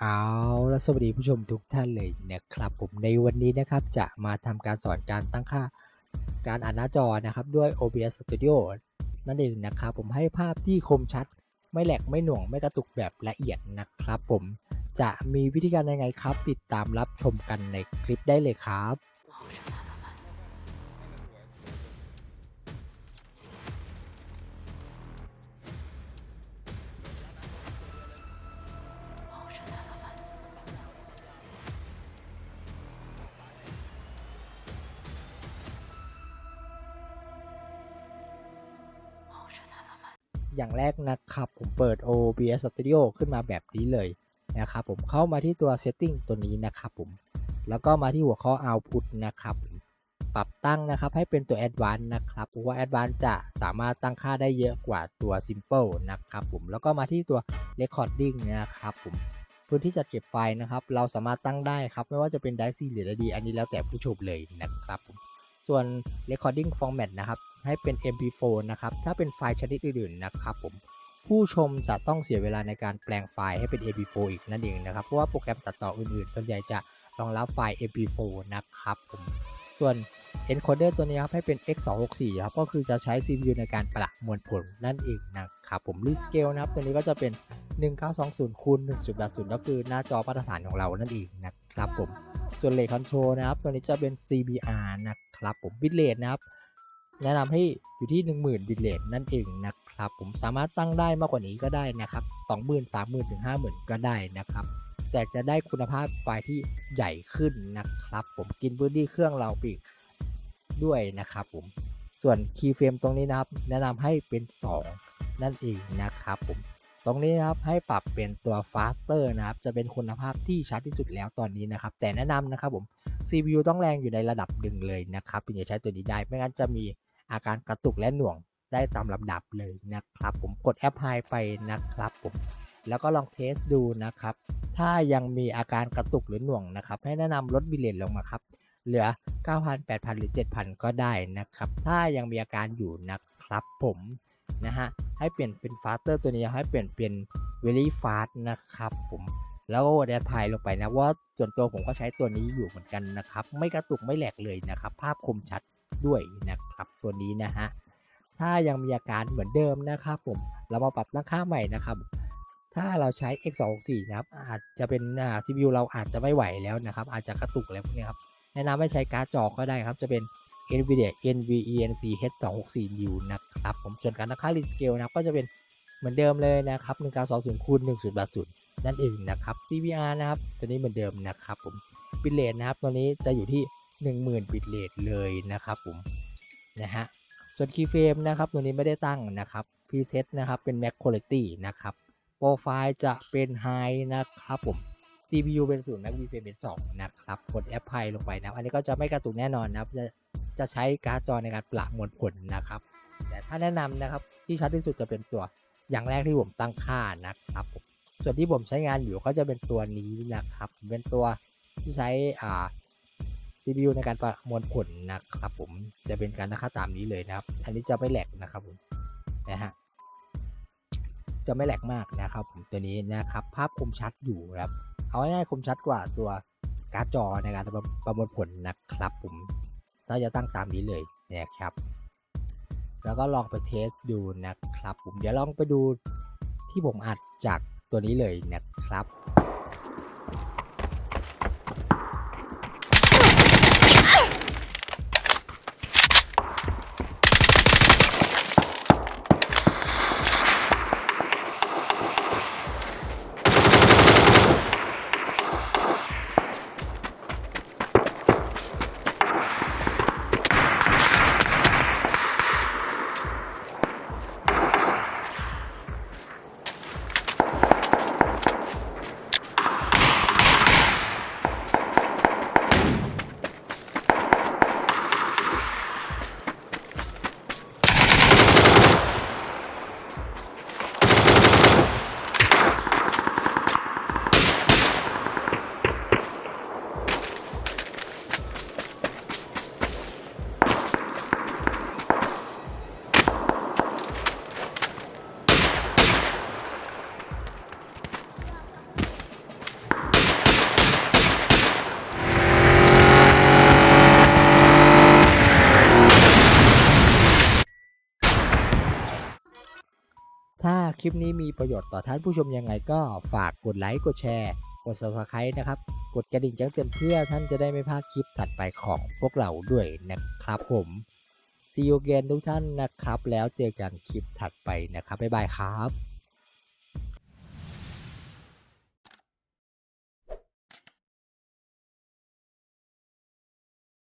เอาละสวัสดีผู้ชมทุกท่านเลยนะครับผมในวันนี้นะครับจะมาทำการสอนการตั้งค่าการอ่านหน้าจอนะครับด้วย OBS Studio นั่นเองนะครับผมให้ภาพที่คมชัด ไม่แหลกไม่หน่วงไม่กระตุกแบบละเอียดนะครับผมจะมีวิธีการยังไงครับ ติดตามรับชมกันในคลิปได้เลยครับ อย่างแรกนะครับ ผมเปิด OBS Studio ขึ้นมาแบบนี้เลยนะครับผมเข้ามาที่ตัว Setting ตัวนี้นะครับผมแล้วก็มาที่หัวข้อ Output นะครับผมปรับตั้งนะครับให้เป็นตัว Advanced นะครับเพราะว่า Advanced จะสามารถตั้งค่าได้เยอะกว่าตัว Simple นะครับผมแล้วก็มาที่ตัว Recording นะครับผมพื้นที่จัดเก็บไฟล์นะครับ เราสามารถตั้งได้ครับ ไม่ว่าจะเป็น DAC หรือ D อันนี้แล้วแต่ผู้ชมเลยนะครับ ส่วน recording format นะครับ ให้เป็น mp4 นะครับ ถ้าเป็นไฟล์ชนิดอื่นๆนะครับผม ผู้ชมจะต้องเสียเวลาในการแปลงไฟล์ให้เป็น mp4 อีกนั่นเองนะครับ เพราะว่าโปรแกรมตัดต่ออื่นๆ ส่วนใหญ่จะรองรับไฟล์ mp4 นะครับผม ส่วน encoder ตัวนี้ครับให้เป็น x264 ครับ ก็คือจะใช้ CPU ในการประมวลผลนั่นเองนะครับผม rescale นะครับ ตัวนี้ก็จะเป็น 1920คูณ1.80ก็คือหน้าจอมาตรฐานของเรานั่นเองนะครับผม ส่วนเลทคอนโทรลนะครับตัวนี้จะเป็น CBR นะครับผมบิตเรทนะครับ แนะนำให้อยู่ที่ 10,000บิตเรทนั่นเองนะครับ ผมสามารถตั้งได้มากกว่านี้ก็ได้นะครับ 20,000 30,000ถึง50,000 ก็ได้นะครับ แต่จะได้คุณภาพไฟล์ที่ใหญ่ขึ้นนะครับ ผมกินพื้นที่เครื่องเราปีกด้วยนะครับผมส่วนคีย์เฟรมตรงนี้นะครับ แนะนำให้เป็น 2 นั่นเองนะครับผม ตรงนี้นะครับให้ปรับเป็นตัว faster นะครับจะเป็นคุณภาพที่ชัดที่สุดแล้วตอนนี้นะครับ แต่แนะนำนะครับผม CPU ต้องแรงอยู่ในระดับหนึ่งเลยนะครับถึงจะใช้ตัวนี้ได้ไม่งั้นจะมีอาการกระตุกและหน่วงได้ตามลำดับเลยนะครับ ผมกดแอปพลายไปนะครับผมแล้วก็ลองเทสดูนะครับ ถ้ายังมีอาการกระตุกหรือหน่วงนะครับ ให้แนะนำลดบิลเลตลงมาครับ เหลือ 9,000 8,000 หรือ 7,000 ก็ได้นะครับ ถ้ายังมีอาการอยู่นะครับผม นะฮะให้เปลี่ยนเป็น faster ตัวนี้ให้เปลี่ยนเป็น very fast นะครับผมแล้วก็แอดพายลงไปนะว่าส่วนตัวผมก็ใช้ตัวนี้อยู่เหมือนกันนะครับ ไม่กระตุกไม่แหลกเลยนะครับ ภาพคมชัดด้วยนะครับตัวนี้นะฮะถ้ายังมีอาการเหมือนเดิมนะครับผมเรามาปรับตั้งค่าใหม่นะครับ ถ้าเราใช้ x264 นะครับอาจจะเป็นอ่า CPU เราอาจจะไม่ไหวแล้วนะครับ อาจจะกระตุกอะไรพวกนี้ครับแนะนำให้ใช้การ์ดจอก็ได้ครับ จะเป็น NVIDIA NVENC H264 New นะครับ ผมส่วนการตั้งค่า Rescale นะก็จะเป็นเหมือนเดิมเลยนะครับ1920คูณ1080นั่นเองนะครับ CBR นะครับ ตัวนี้เหมือนเดิมนะครับผมบิตเรทนะครับตัวนี้จะอยู่ที่ 10,000บิตเรทเลยนะครับผมนะฮะส่วนคีย์เฟรมนะครับตัวนี้ไม่ได้ตั้งนะครับ preset นะครับเป็น max quality นะครับโปรไฟล์จะเป็น high นะครับผม CPU เป็น0 Mac VFrame เป็น2นะครับกด Apply ลงไปนะ อันนี้ก็จะไม่กระตุกแน่นอนนะครับ จะใช้การ์ดจอในการประมวลผลนะครับ แต่ถ้าแนะนำนะครับที่ชัดที่สุดจะเป็นตัวอย่างแรกที่ผมตั้งค่านะครับผมส่วนที่ผมใช้งานอยู่ก็จะเป็นตัวนี้นะครับเป็นตัวที่ใช้อ่า CPU ในการประมวลผลนะครับ ผมจะเป็นการตั้งค่าตามนี้เลยนะครับ อันนี้จะไม่แหลกนะครับผมนะฮะจะไม่แหลกมากนะครับ ผมตัวนี้นะครับ ภาพคมชัดอยู่ครับ เอาง่ายๆคมชัดกว่าตัวการ์ดจอในการประมวลผลนะครับ ผม ถ้าจะตั้งตามนี้เลยนะครับ แล้วก็ลองไปเทสดูนะครับ ผมเดี๋ยวลองไปดูที่ผมอัดจากตัวนี้เลยนะครับ คลิปนี้มีประโยชน์ต่อท่านผู้ชมยังไงก็ฝากกดไลค์กดแชร์ กด subscribe นะครับ กดกระดิ่งแจ้งเตือนเพื่อท่านจะได้ไม่พลาดคลิปถัดไปของพวกเราด้วยนะครับผม See you again ทุกท่านนะครับ แล้วเจอกันคลิปถัดไปนะครับบ๊ายบายครับ